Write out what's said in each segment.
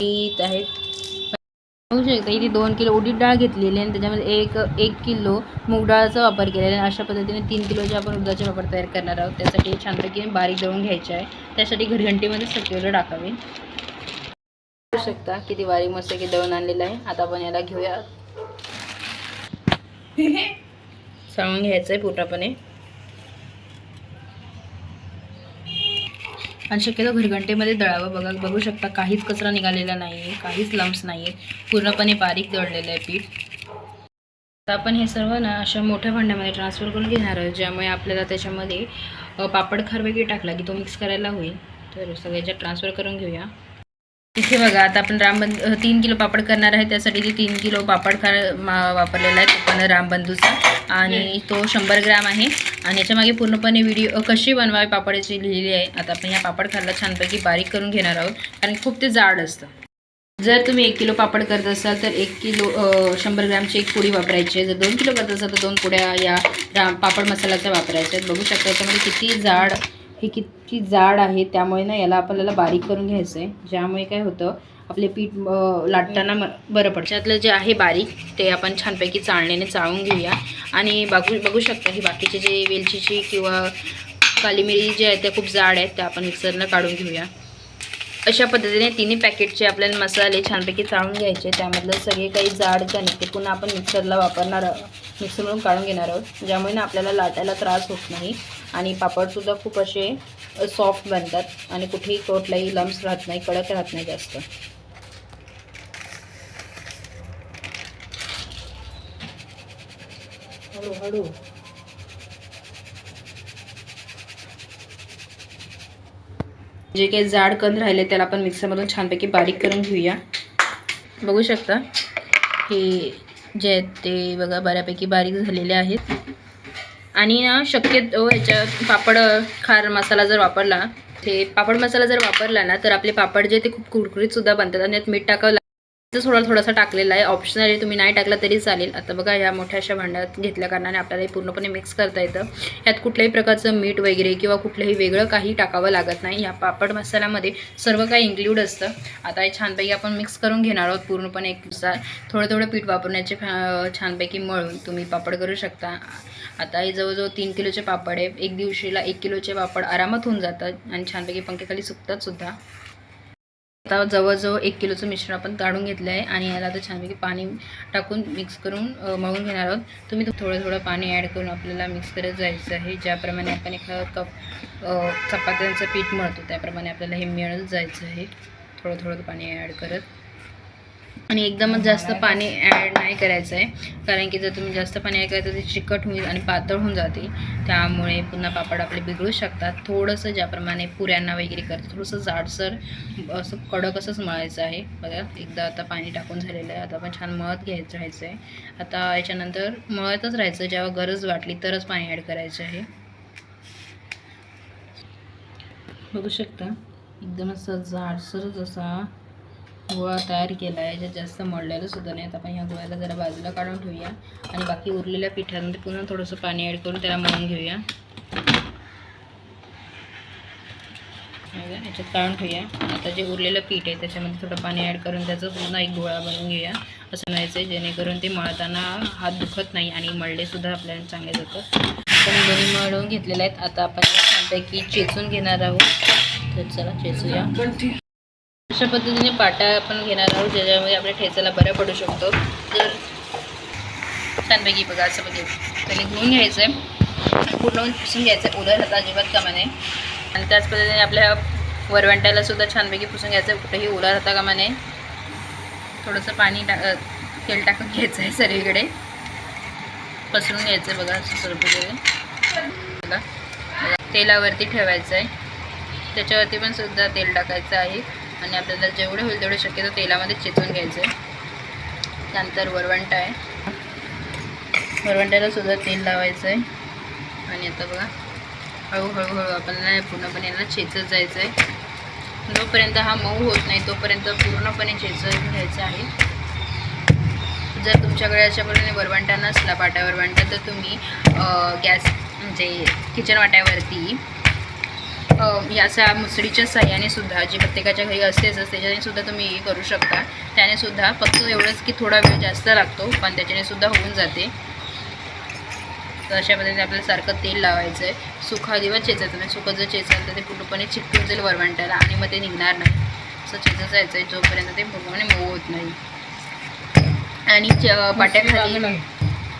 येत आहेत बघू शकता इथे दोन किलो उडीद डाळ घेतलेली आहे आणि त्याच्यामध्ये एक एक किलो मूग डाळाचा वापर केलेला आहे. अशा पद्धतीने तीन किलोचे आपण उडदाचे वापर तयार करणार आहोत. त्यासाठी छानपैकी बारीक दळून घ्यायचे आहे. त्यासाठी घरघंटीमध्ये सगळं टाकावे. बघू शकता किती बारीक मस्त की दळून आणलेलं आहे. आता आपण याला घेऊया सांगून घ्यायचं आहे पूर्णपणे आणि शक्यतो घरघंटेमध्ये दळावं. बघा बघू शकता काहीच कचरा निघालेला नाही आहे काहीच लम्स नाही आहेत पूर्णपणे बारीक दळलेलं आहे पीठ. तर आपण हे सर्व ना अशा मोठ्या भांड्यामध्ये ट्रान्सफर करून घेणार आहोत ज्यामुळे आपल्याला त्याच्यामध्ये पापड खार वगैरे टाकला की तो मिक्स करायला होईल. तर सगळ्याच्या ट्रान्सफर करून घेऊया. इथे बघा आता आपण रामबंधू तीन किलो पापड करणार आहे त्यासाठी ते तीन किलो पापड मा- वापरलेला आहे तो पण रामबंधूचा आणि तो शंभर ग्राम आहे. आणि याच्या मागे पूर्णपणे व्हिडिओ कशी बनवावी पापडाची लिहिलेली आहे आता आपण या पापड खारला छानपैकी बारीक करून घेणार आहोत. कारण खूप ते जाड असतं. जर तुम्ही एक किलो पापड करत असाल तर एक किलो शंभर ग्रॅमची एक पुडी वापरायची आहे. जर दोन किलो करत असाल तर दोन पुड्या या राम पापड मसाल्याच्या वापरायच्या आहेत बघू शकता याच्यामध्ये किती जाड हे किती जाड आहे त्यामुळे ना याला आपल्याला बारीक करून घ्यायचं आहे ज्यामुळे काय होतं आपले पीठ लाटताना म- बरं पडतं. त्यातलं जे आहे बारीक ते आपण छानपैकी चाळण्याने चाळून घेऊया. आणि बघू बघू शकता की बाकीचे जे वेलचीची किंवा काली मिरी जे आहेत त्या खूप जाड आहेत त्या आपण मिक्सरला काढून घेऊया. अशा पद्धतीने तिन्ही पॅकेटचे आपल्याला मसाले छानपैकी चाळून घ्यायचे. त्यामधलं सगळे काही जाड जे आहेत ते पुन्हा आपण मिक्सरला वापरणार मिक्सरमधून काढून घेणार आहोत. ज्यामुळे ना आपल्याला लाटायला त्रास होत नाही आणि पापडसुद्धा खूप असे सॉफ्ट बनतात आणि कुठेही कोटलाही लम्स राहत नाही कडक राहत नाही जास्त. हळूहळू जे काही जाड कंद राहिले त्याला आपण मिक्सरमधून छानपैकी बारीक करून घेऊया. बघू शकता हे जे आहेत ते बघा बऱ्यापैकी बारीक झालेले आहेत. आणि ना शक्यतो ह्याच्यात पापड खार मसाला जर वापरला ते पापड मसाला जर वापरला ना तर आपले पापड जे ते खूप कुरकुरीतसुद्धा बनतात आणि यात मीठ टाकावं थोडा थोडासा टाकलेला आहे. ऑप्शनल तुम्ही नाही टाकला तरी चालेल. आता बघा या मोठ्या अशा भांड्यात घेतल्या कारणाने आपल्याला हे पूर्णपणे मिक्स करता येतं. यात कुठल्याही प्रकारचं मीठ वगैरे किंवा कुठलंही वेगळं काही टाकावं लागत नाही. या पापड मसाल्यामध्ये सर्व काही इन्क्ल्यूड असतं. आता हे छानपैकी आपण मिक्स करून घेणार आहोत पूर्णपणे एकनुसार थोडं थोडं पीठ वापरण्याचे छानपैकी मळून तुम्ही पापड करू शकता. आता हे जवळजवळ तीन किलोचे पापड आहे. एक दिवशीला एक किलोचे पापड आरामात होऊन जातात आणि छानपैकी पंखेखाली सुकतात सुद्धा. आता जवळजवळ एक किलोचं मिश्रण आपण काढून घेतलं आहे आणि याला आता छानपैकी पाणी टाकून मिक्स करून मळून घेणार आहोत. तुम्ही तो थोडं थोडं पाणी ॲड करून आपल्याला मिक्स करत जायचं आहे ज्याप्रमाणे आपण एखादा कप चपात्यांचं पीठ मळतो त्याप्रमाणे आपल्याला हे मिळत जायचं आहे. थोडं थोडं पाणी ॲड करत. आणि एकदमच जास्त पाणी ॲड नाही करायचं आहे कारण की जर तुम्ही जास्त पाणी ॲड करायचं ते चिकट होईल आणि पातळ होऊन जाते. त्यामुळे पुन्हा पापड आपले बिघडू शकतात. थोडंसं ज्याप्रमाणे पुऱ्यांना वगैरे करतो थोडंसं जाडसर असं कडक असंच मळायचं आहे. बघा एकदा आता पाणी टाकून झालेलं आहे. आता आपण छान मळत घ्यायचं राहायचं आहे आता याच्यानंतर मळतच राहायचं. जेव्हा गरज वाटली तरच पाणी ॲड करायचं आहे. बघू शकता एकदम असं जाडसरच असा गोळा तयार केला आहे ज्यात जास्त मळलेलं सुद्धा नाही. आता आपण ह्या गोळ्याला जरा बाजूला काढून ठेवूया. आणि बाकी उरलेल्या पिठामध्ये पुन्हा थोडंसं पाणी ॲड करून त्याला मळून घेऊया. याच्यात काढून ठेवूया. आता जे उरलेलं पीठ आहे त्याच्यामध्ये थोडं पाणी ॲड करून त्याचं पुन्हा एक गोळा बनवून घेऊया. असं म्हणायचं आहे जेणेकरून ते मळताना हात दुखत नाही आणि मळलेसुद्धा आपल्याला चांगले जातं. आपण दोन्ही मळून घेतलेले आहेत. आता आपण छानपैकी चेचून घेणार आहोत. तर चला चेचूया. अशा पद्धतीने पाटा आपण घेणार आहोत ज्याच्यामध्ये आपल्या ठेचाला बरं पडू शकतो. तर छानपैकी बघा असं बघेल पहिले घेऊन घ्यायचं आहे पूर्ण पुसून घ्यायचं आहे उलर हाता अजिबात कामा नये. आणि त्याच पद्धतीने आपल्या वरवंट्याला सुद्धा छानपैकी पुसून घ्यायचं आहे कुठेही ओला राहता कामा नये. थोडंसं पाणी टाक तेल टाकून घ्यायचं आहे सर्वीकडे पसरून घ्यायचं आहे बघा असं सर्वीकडे बघा. तेलावरती ठेवायचं आहे त्याच्यावरती पण सुद्धा तेल टाकायचं आहे. आणि आपल्याला जेवढं होईल तेवढं शक्यतो तेलामध्ये चेचून घ्यायचं आहे त्यानंतर वरवंटा आहे. वरवंट्याला सुद्धा तेल लावायचं आहे आणि आता बघा हळूहळू हळू आपल्याला पूर्णपणे याला चेचत जायचं आहे जोपर्यंत हा मऊ होत नाही तोपर्यंत पूर्णपणे चेचत घ्यायचं आहे. जर तुमच्याकडे अशा पद्धतीने वरवंटा नसला पाटा वरवंटा तर तुम्ही गॅस म्हणजे किचन वाट्यावरती याच्या मुसडीच्या साह्याने सुद्धा जी प्रत्येकाच्या घरी असतेच त्याच्याने सुद्धा तुम्ही हे करू शकता. त्याने सुद्धा फक्त एवढंच की थोडा वेळ जास्त लागतो पण त्याच्याने सुद्धा होऊन जाते. तर अशा पद्धतीने आपल्याला सारखं तेल लावायचं आहे सुखा अजिबात चेचायचं नाही सुखं जर चेचाल तर ते पूर्णपणे चिकटून जाईल वरवंट्याला आणि मग ते निघणार नाही. असं चेचत जायचं आहे जोपर्यंत ते पूर्णपणे मऊ होत नाही. आणि पाट्याखाली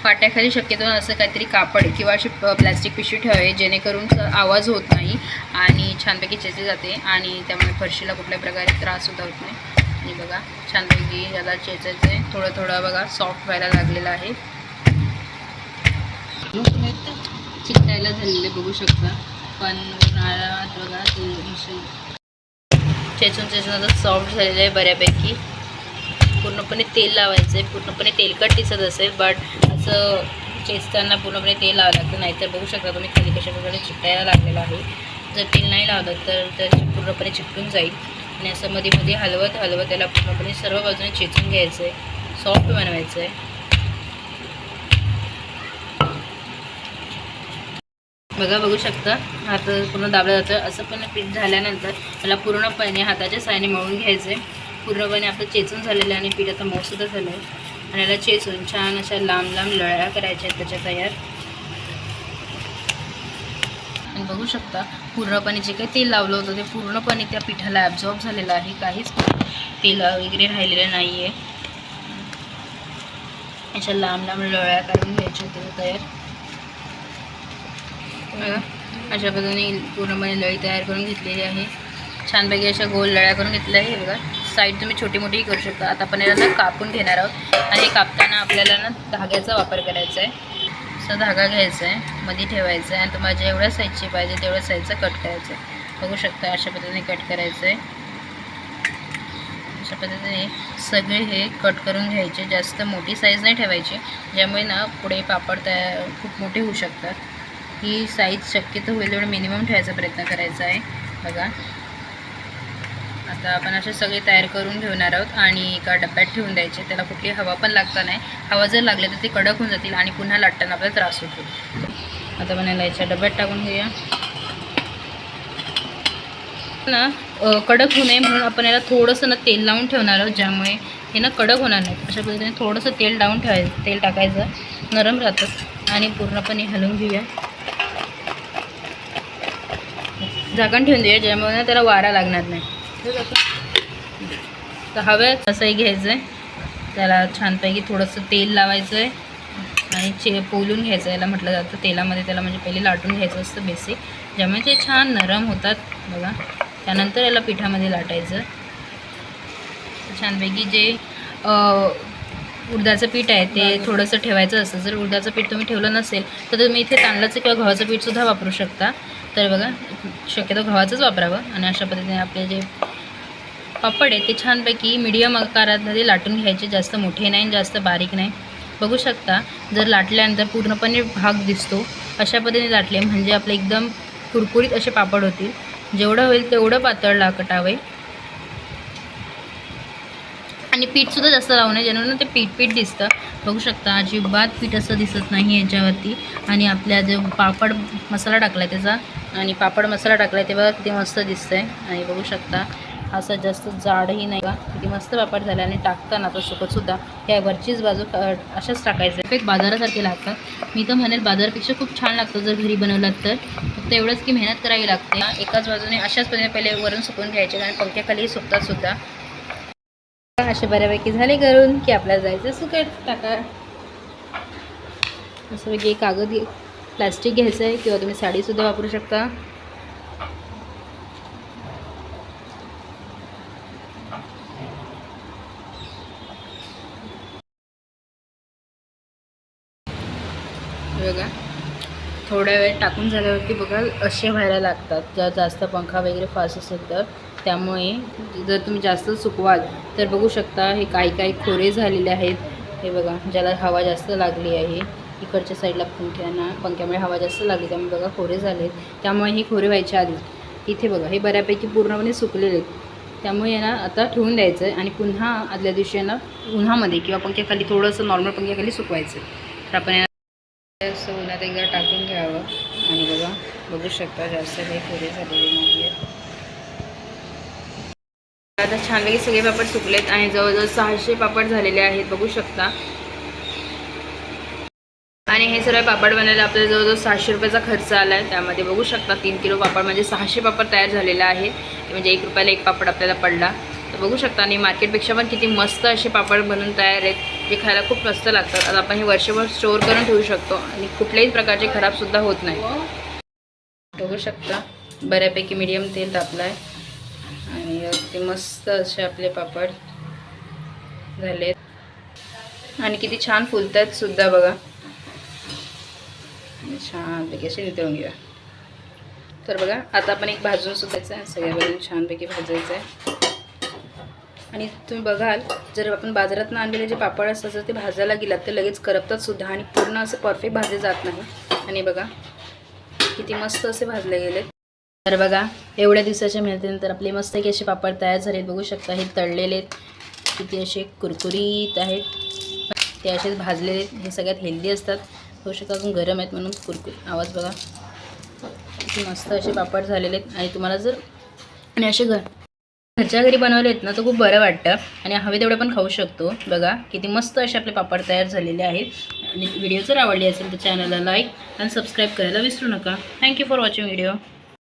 पाट्याखाली शक्यतो असं काहीतरी कापड किंवा अशी प्लॅस्टिक पिशवी ठेवावी जेणेकरून आवाज होत नाही आणि छानपैकी चेचली जाते आणि त्यामुळे फरशीला कुठल्या प्रकारे त्राससुद्धा होत नाही. आणि बघा छानपैकी याला चेचायचं आहे थोडं थोडं बघा सॉफ्ट व्हायला लागलेलं आहे. चिकटायला झालेले बघू शकता पण उन्हाळ्यात बघा ते चेचून चेचून आता सॉफ्ट झालेलं आहे बऱ्यापैकी. पूर्णपणे तेल लावायचं आहे पूर्णपणे तेलकट दिसत असेल बट असं चेचताना पूर्णपणे तेल लावावं लागतं नाहीतर बघू शकता तुम्ही खाली कशाप्रकारे चिकटायला लागलेलं आहे. जर तेल नाही लावलं तर त्याची पूर्णपणे चिकटून जाईल. आणि असं मध्ये मध्ये हलवत हलवत त्याला पूर्णपणे सर्व बाजूने चेचून घ्यायचं आहे सॉफ्ट बनवायचं आहे बघा बघू शकता. हात पूर्ण दाबला जातं असं पण पीठ झाल्यानंतर त्याला पूर्णपणे हाताच्या सायने मळून घ्यायचं आहे पूर्णपणे आपलं चेचून झालेलं आणि पीठ आता मऊसुद्धा झालं आहे. आणि याला चेचून छान अशा लांब लांब लळ्या करायच्या आहेत त्याच्या तयार. आणि बघू शकता पूर्णपणे जे काही तेल लावलं होतं ते पूर्णपणे त्या पिठाला ॲब्झॉर्ब झालेलं आहे. काहीच तेल वगैरे राहिलेलं नाही आहे अशा लांब लांब लळ्या काढून घ्यायच्या होत्या तयार. अशा पद्धतीने पूर्णपणे लळी तयार करून घेतलेली आहे. छानपैकी अशा गोल लळ्या करून घेतल्या आहे बघा. साईड तुम्ही छोटी मोठी करू शकता. आता आपण याला ना कापून घेणार आहोत. आणि कापताना आपल्याला ना धाग्याचा वापर करायचा आहे. असा धागा घ्यायचा आहे. मध्ये ठेवायचा आहे. आणि तुम्हाला जेवढ्या साईजची पाहिजे तेवढ्या साईजचा कट करायचा आहे. बघू शकता अशा पद्धतीने कट करायचं आहे. अशा पद्धतीने सगळे हे कट करून घ्यायचे. जास्त मोठी साईज नाही ठेवायची. ज्यामुळे ना पुढे पापड तयार खूप मोठे होऊ शकतात. ही साईज शक्यतो होईल तेवढं मिनिमम ठेवायचा प्रयत्न करायचा आहे. बघा. आता आपण असे सगळे तयार करून ठेवणार आहोत आणि एका डब्यात ठेवून द्यायचे. त्याला कुठली हवा पण लागता नाही. हवा जर लागली तर ते कडक होऊन जातील आणि पुन्हा लाटताना आपल्याला त्रास होतो. आता बनायला याला याच्या डब्यात टाकून घेऊया. ना कडक होऊ नये म्हणून आपण याला थोडंसं ना तेल लावून ठेवणार आहोत ज्यामुळे हे ना कडक होणार नाही. अशा पद्धतीने थोडंसं तेल लावून ठेवायचं तेल टाकायचं. नरम राहतं. आणि पूर्णपणे हलवून घेऊया. झाकण ठेवून देऊया ज्यामुळे ना त्याला वारा लागणार नाही. तर हव्यात असंही घ्यायचं आहे त्याला छानपैकी थोडंसं तेल लावायचं आहे आणि चे पोलून घ्यायचं याला म्हटलं जातं तेलामध्ये त्याला म्हणजे पहिले लाटून घ्यायचं असतं बेसिक. ज्यामुळे ते छान नरम होतात. बघा. त्यानंतर याला पिठामध्ये लाटायचं. छानपैकी जे उडदाचं पीठ आहे ते थोडंसं ठेवायचं असतं. जर उडदाचं पीठ तुम्ही ठेवलं नसेल तर तुम्ही इथे तांदळाचं किंवा गव्हाचं पीठसुद्धा वापरू शकता. तर बघा शक्यतो गव्हाचंच वापरावं. आणि अशा पद्धतीने आपले जे पापड आहे ते छानपैकी मीडियम आकारामध्ये लाटून घ्यायचे जास्त मोठे नाही आणि जास्त बारीक नाही. बघू शकता जर लाटल्यानंतर पूर्णपणे भाग दिसतो. अशा पद्धतीने लाटले म्हणजे आपले एकदम कुरकुरीत असे पापड होतील. जेवढं होईल तेवढं पातळ लाकटावे. आणि पीठसुद्धा जास्त लावू नये जेणेकरून ते पीठ पीठ दिसतं. बघू शकता अजिबात पीठ असं दिसत नाही याच्यावरती. आणि आपल्या जो पापड मसाला टाकला आहे त्याचा आणि पापड मसाला टाकला आहे ते बघा किती मस्त दिसतं आहे आणि बघू शकता असं जास्त जाडही नाही का? किती मस्त पापड झाला आणि टाकताना तो सुकतसुद्धा ह्या वरचीच बाजू अशाच टाकायचं. फेक बाजारासारखे लागतात. मी तर म्हणेल बाजारापेक्षा खूप छान लागतं जर घरी बनवलात तर. फक्त एवढंच की मेहनत करावी लागते. एकाच बाजूने अशाच पद्धतीने पहिले वरून सुकवून घ्यायचे आणि पंख्याखालीही सुकतात सुद्धा. असे बऱ्यापैकी झाले करून की आपल्याला जायचं सुकट टाका. असं म्हणजे कागद प्लास्टिक घ्यायचं आहे किंवा तुम्ही साडीसुद्धा वापरू शकता. बघा. थोड्या वेळ टाकून झाल्यावरती बघा असे व्हायला लागतात. जर जास्त पंखा वगैरे फास्ट असेल तर. त्यामुळे जर तुम्ही जास्त सुकवाल तर बघू शकता हे काही काही खोरे झालेले आहेत. हे बघा ज्याला हवा जास्त लागली आहे. इकडच्या साईडला पंख्यांना पंख्यामुळे हवा जास्त लागली त्यामुळे बघा खोरे झाले आहेत त्यामुळे हे खोरे व्हायच्या आधी इथे बघा हे बऱ्यापैकी पूर्णपणे सुकलेले आहेत. त्यामुळे यांना आता ठेवून द्यायचं आहे आणि पुन्हा आदल्या दिवशी यांना उन्हामध्ये किंवा पंख्याखाली थोडंसं नॉर्मल पंख्याखाली सुकवायचं तर आपण असं उन्हात एकदा टाकून घ्यावं. आणि बघा बघू शकता जास्त काही पुरे झालेले नाही आहेत आता छानपैकी सगळे पापड सुकलेत आणि जवळजवळ सहाशे पापड झालेले आहेत बघू शकता. आणि हे सर्व पापड बनायला आपल्याला जवळजवळ सहाशे रुपयाचा खर्च आला आहे त्यामध्ये बघू शकता तीन किलो पापड म्हणजे सहाशे पापड तयार झालेला आहे. म्हणजे एक रुपयाला एक पापड आपल्याला पडला. तर बघू शकता आणि मार्केटपेक्षा पण किती मस्त असे पापड बनवून तयार आहेत. जे खायला खूप मस्त लागतात. आता आपण हे वर्षभर स्टोअर करून ठेवू शकतो आणि कुठल्याही प्रकारचे खराबसुद्धा होत नाही. बघू शकता बऱ्यापैकी मीडियम तेल तापलं आहे आणि ते मस्त असे आपले पापड झाले आणि किती छान फुलत आहेत सुद्धा बघा. छानपैकी असे नितळून घेऊया तर बघा आता आपण एक भाजून सुद्धायचं आहे सगळ्या बाजून छानपैकी भाजायचं आहे आणि तुम्ही बघाल जर आपण बाजारात आणलेले जे पापड असतात जर ते भाजायला गेलात तर लगेच करपतात सुद्धा आणि पूर्ण असं परफेक्ट भाजले जात नाही. आणि बघा किती मस्त असे भाजले गेले तर बघा एवढ्या दिवसाच्या मेहनतीनंतर आपले मस्त की असे पापड तयार झालेत. बघू शकता हे तळलेले आहेत. किती असे कुरकुरीत आहेत. ते असेच भाजलेले हे सगळ्यात हेल्दी असतात. होऊ शकता अजून गरम आहेत म्हणून कुरकुर आवाज बघा. किती मस्त असे पापड झालेले आहेत. आणि तुम्हाला जर आणि असे घर घरच्या घरी बनवले आहेत ना तर खूप बरं वाटतं. आणि हवे तेवढं पण खाऊ शकतो. बघा किती मस्त असे आपले पापड तयार झालेले आहेत. आणि व्हिडिओ जर आवडली असेल तर चॅनलला लाईक आणि सबस्क्राईब करायला विसरू नका. Thank you for watching video